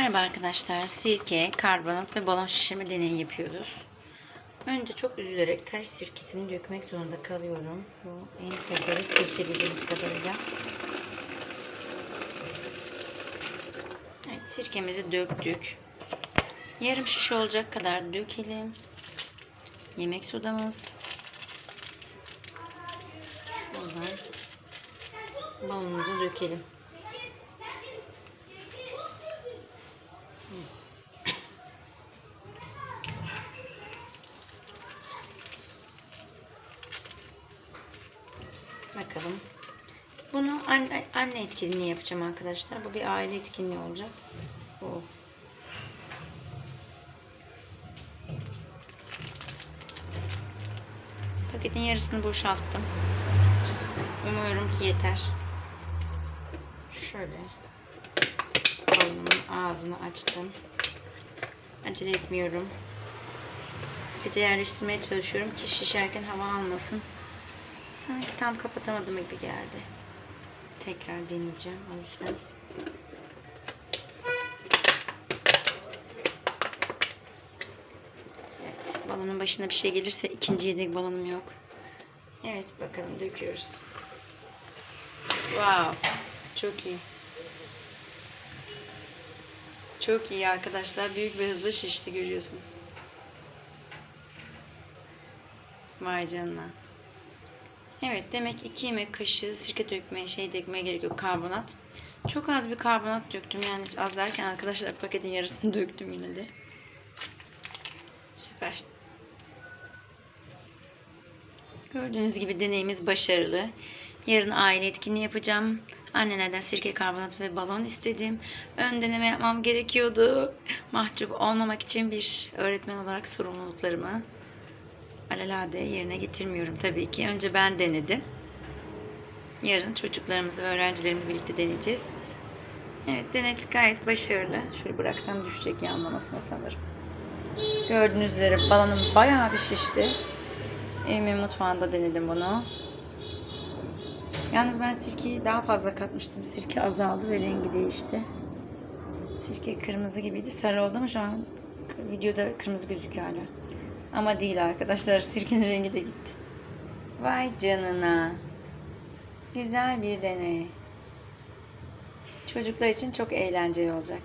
Merhaba arkadaşlar. Sirke, karbonat ve balon şişirme deneyi yapıyoruz. Önce çok üzülerek taş sirkesini dökmek zorunda kalıyorum. Bu en kaliteli sirke bildiğimiz kadarıyla. Evet, sirkemizi döktük. Yarım şiş olacak kadar dökelim. Yemek sodamız. Şuradan balonumuzu dökelim. Bakalım. Bunu anne, anne etkinliği yapacağım arkadaşlar. Bu bir aile etkinliği olacak. Bu. Paketin yarısını boşalttım. Umuyorum ki yeter. Şöyle. Balonumun ağzını açtım. Acele etmiyorum. Sıkıca yerleştirmeye çalışıyorum ki şişerken hava almasın. Sanki tam kapatamadım gibi geldi. Tekrar deneyeceğim o yüzden. Evet, balonun başına bir şey gelirse ikinci yedek balonum yok. Evet, bakalım döküyoruz. Wow, çok iyi. Çok iyi arkadaşlar. Büyük ve hızlı şişti görüyorsunuz. Vay canına. Evet demek 2 yemek kaşığı sirke dökmeye şey dökmeye gerek yok karbonat. Çok az bir karbonat döktüm yani az derken arkadaşlar paketin yarısını döktüm yine de. Süper. Gördüğünüz gibi deneyimiz başarılı. Yarın aile etkinliği yapacağım. Annelerden sirke, karbonat ve balon istedim. Ön deneme yapmam gerekiyordu. Mahcup olmamak için bir öğretmen olarak sorumluluklarımı alelade yerine getirmiyorum tabii ki. Önce ben denedim. Yarın çocuklarımızla ve öğrencilerimizle birlikte deneyeceğiz. Evet denedik gayet başarılı. Şöyle bıraksam düşecek yanlamasına sanırım. Gördüğünüz üzere balonum bayağı bir şişti. Evimin mutfağında denedim bunu. Yalnız ben sirkeyi daha fazla katmıştım. Sirke azaldı ve rengi değişti. Sirke kırmızı gibiydi. Sarı oldu ama şu an videoda kırmızı gözüküyor hala. Ama değil arkadaşlar. Sirkenin rengi de gitti. Vay canına. Güzel bir deney. Çocuklar için çok eğlenceli olacak.